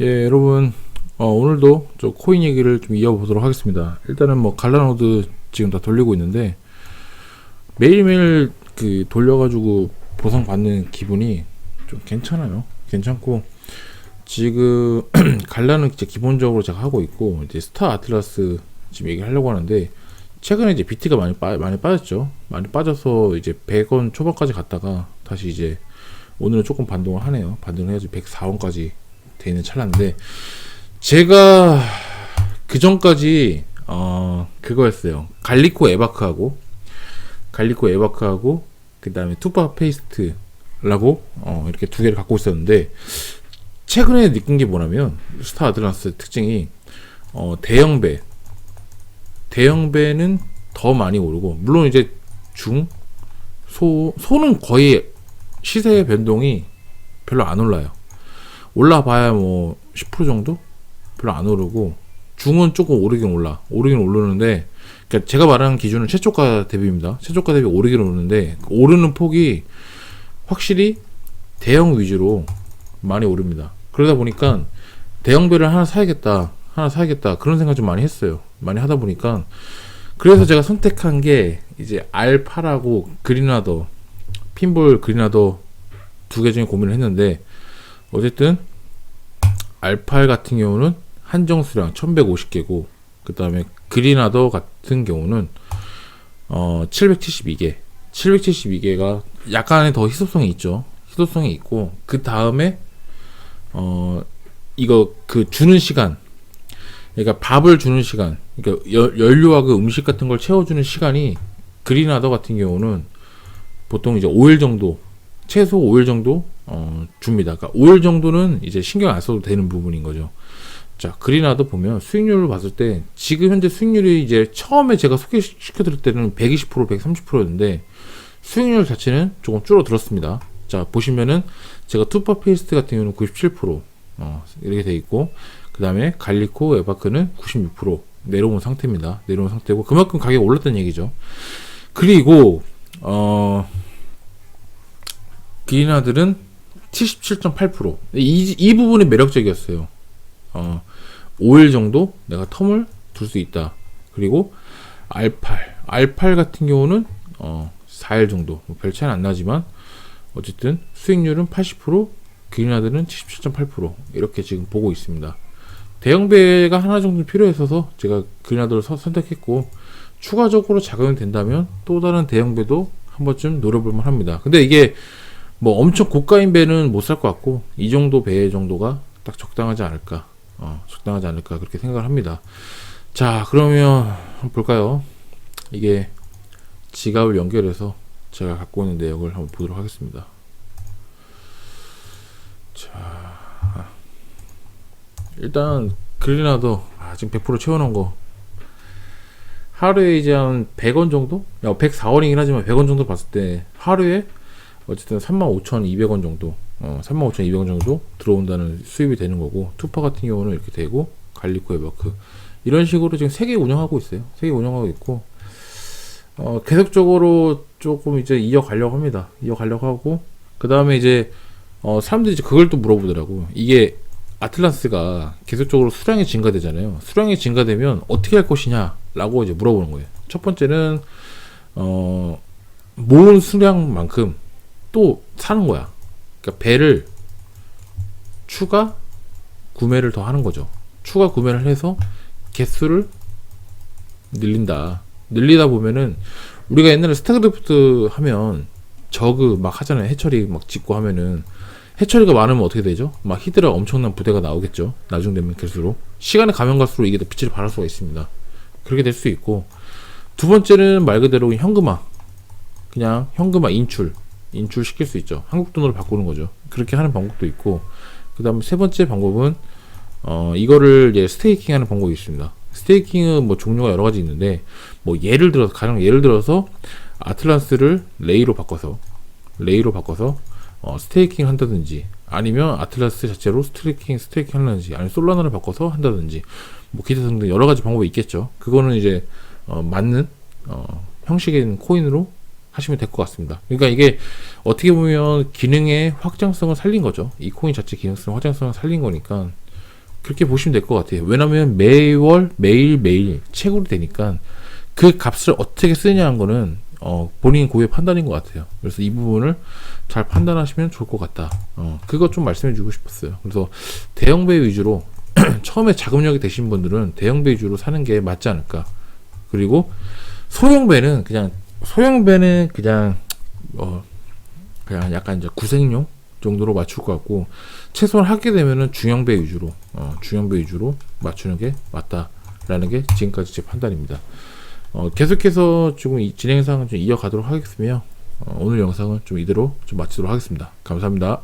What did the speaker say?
예, 여러분, 어, 오늘도 저 코인 얘기를 좀 이어보도록 하겠습니다. 일단은 뭐 갈라노드 지금 다 돌리고 있는데 매일매일 그 돌려가지고 보상 받는 기분이 좀 괜찮아요. 괜찮고 지금 갈라는 이제 기본적으로 제가 하고 있고 이제 스타 아틀라스 지금 얘기하려고 하는데 최근에 이제 비트가 많이 빠 많이 빠졌죠. 많이 빠져서 이제 100원 초반까지 갔다가 다시 이제 오늘은 조금 반동을 하네요. 반동을 해야지 104원까지 돼 있는 찰나인데 제가 그 전까지 어 그거였어요. 갈리코 에바크하고 갈리코 에바크하고 그 다음에 투파 페이스트라고 어 이렇게 두 개를 갖고 있었는데 최근에 느낀 게 뭐냐면 스타 아틀란스 특징이 어 대형배 대형배는 더 많이 오르고 물론 이제 중 소 소는 거의 시세 변동이 별로 안 올라요. 올라봐야 뭐 10% 정도? 별로 안 오르고 중은 조금 오르긴 올라. 오르긴 오르는데 그러니까 제가 말하는 기준은 최초가 대비입니다. 최초가 대비 오르긴 오르는데 오르는 폭이 확실히 대형 위주로 많이 오릅니다. 그러다 보니까 대형배를 하나 사야겠다. 하나 사야겠다. 그런 생각 좀 많이 했어요. 많이 하다 보니까 그래서 제가 선택한 게 이제 알파라고 그리나더 핀볼 그리나더 두 개 중에 고민을 했는데 어쨌든 알팔 같은 경우는 한정 수량 1150개고 그 다음에 그리나더 같은 경우는 어 772개. 772개가 약간의 더 희소성이 있죠. 희소성이 있고 그 다음에 어 이거 그 주는 시간. 그러니까 밥을 주는 시간. 그러니까 여- 연료와 그 음식 같은 걸 채워주는 시간이 그리나더 같은 경우는 보통 이제 5일 정도 최소 5일 정도 어, 줍니다. 그러니까 5일 정도는 이제 신경 안 써도 되는 부분인 거죠. 자, 그리나도 보면 수익률을 봤을 때 지금 현재 수익률이 이제 처음에 제가 소개시켜 드릴 때는 120% 130%였는데 수익률 자체는 조금 줄어들었습니다. 자, 보시면은 제가 투파 페이스트 같은 경우는 97% 어, 이렇게 돼 있고 그다음에 갈리코 에바크는 96% 내려온 상태입니다. 내려온 상태고 그만큼 가격이 올랐다는 얘기죠. 그리고 어 기나들은 77.8%. 이, 이 부분이 매력적이었어요. 어, 5일 정도 내가 텀을 둘 수 있다. 그리고 R8. R8 같은 경우는 어, 4일 정도. 뭐 별 차이는 안 나지만 어쨌든 수익률은 80%, 기나들은 77.8% 이렇게 지금 보고 있습니다. 대형배가 하나 정도 필요했어서 제가 그리나더를 서- 선택했고 추가적으로 작용이 된다면 또 다른 대형배도 한 번쯤 노려볼만 합니다. 근데 이게 뭐 엄청 고가인 배는 못 살 것 같고 이 정도 배 정도가 딱 적당하지 않을까. 어, 적당하지 않을까 그렇게 생각을 합니다. 자 그러면 한번 볼까요? 이게 지갑을 연결해서 제가 갖고 있는 내역을 한번 보도록 하겠습니다. 자 일단 그리나도 아, 지금 100% 채워놓은 거. 하루에 이제 한 100원 정도? 야, 104원이긴 하지만 100원 정도 봤을 때 하루에 어쨌든 35,200원 정도, 어, 35,200원 정도 들어온다는 수입이 되는 거고, 투파 같은 경우는 이렇게 되고, 갈리코 에버크. 이런 식으로 지금 세 개 운영하고 있어요. 세 개 운영하고 있고, 어, 계속적으로 조금 이제 이어가려고 합니다. 이어가려고 하고, 그 다음에 이제, 어, 사람들이 이제 그걸 또 물어보더라고. 이게 아틀란스가 계속적으로 수량이 증가되잖아요. 수량이 증가되면 어떻게 할 것이냐? 라고 이제 물어보는 거예요. 첫 번째는, 어, 모은 수량만큼 또 사는 거야. 그러니까 배를 추가 구매를 더 하는 거죠. 추가 구매를 해서 개수를 늘린다. 늘리다 보면은 우리가 옛날에 스타크래프트 하면 저그 막 하잖아요. 해처리 막 짓고 하면은 해처리가 많으면 어떻게 되죠? 막 히드라 엄청난 부대가 나오겠죠. 나중 되면 갈수록 시간이 가면 갈수록 이게 더 빛을 발할 수가 있습니다. 그렇게 될 수 있고 두 번째는 말 그대로 현금화 그냥 현금화 인출 인출시킬 수 있죠. 한국 돈으로 바꾸는 거죠. 그렇게 하는 방법도 있고, 그 다음에 세 번째 방법은, 어, 이거를 이제 스테이킹 하는 방법이 있습니다. 스테이킹은 뭐 종류가 여러 가지 있는데, 뭐 예를 들어서, 가령 예를 들어서, 아틀란스를 레이로 바꿔서, 레이로 바꿔서, 어, 스테이킹 한다든지, 아니면 아틀란스 자체로 스테이킹, 스테이킹 한다든지, 아니면 솔라나를 바꿔서 한다든지, 뭐 기타 등등 여러 가지 방법이 있겠죠. 그거는 이제, 어, 맞는, 어, 형식인 코인으로 하시면 될 것 같습니다. 그러니까 이게 어떻게 보면 기능의 확장성을 살린 거죠. 이 코인 자체 기능성 확장성을 살린 거니까 그렇게 보시면 될 것 같아요. 왜냐면 매월 매일 매일 채굴이 되니까 그 값을 어떻게 쓰냐는 거는 어, 본인 고유의 판단인 것 같아요. 그래서 이 부분을 잘 판단하시면 좋을 것 같다. 어, 그거 좀 말씀해주고 싶었어요. 그래서 대형배 위주로 처음에 자금력이 되신 분들은 대형배 위주로 사는 게 맞지 않을까. 그리고 소형배는 그냥 소형배는 그냥 어 그냥 약간 이제 구색용 정도로 맞출 것 같고 최소한 하게 되면은 중형배 위주로 어, 중형배 위주로 맞추는 게 맞다라는 게 지금까지 제 판단입니다. 어, 계속해서 지금 이 진행 상을 좀 이어가도록 하겠으며 어, 오늘 영상은 좀 이대로 좀 마치도록 하겠습니다. 감사합니다.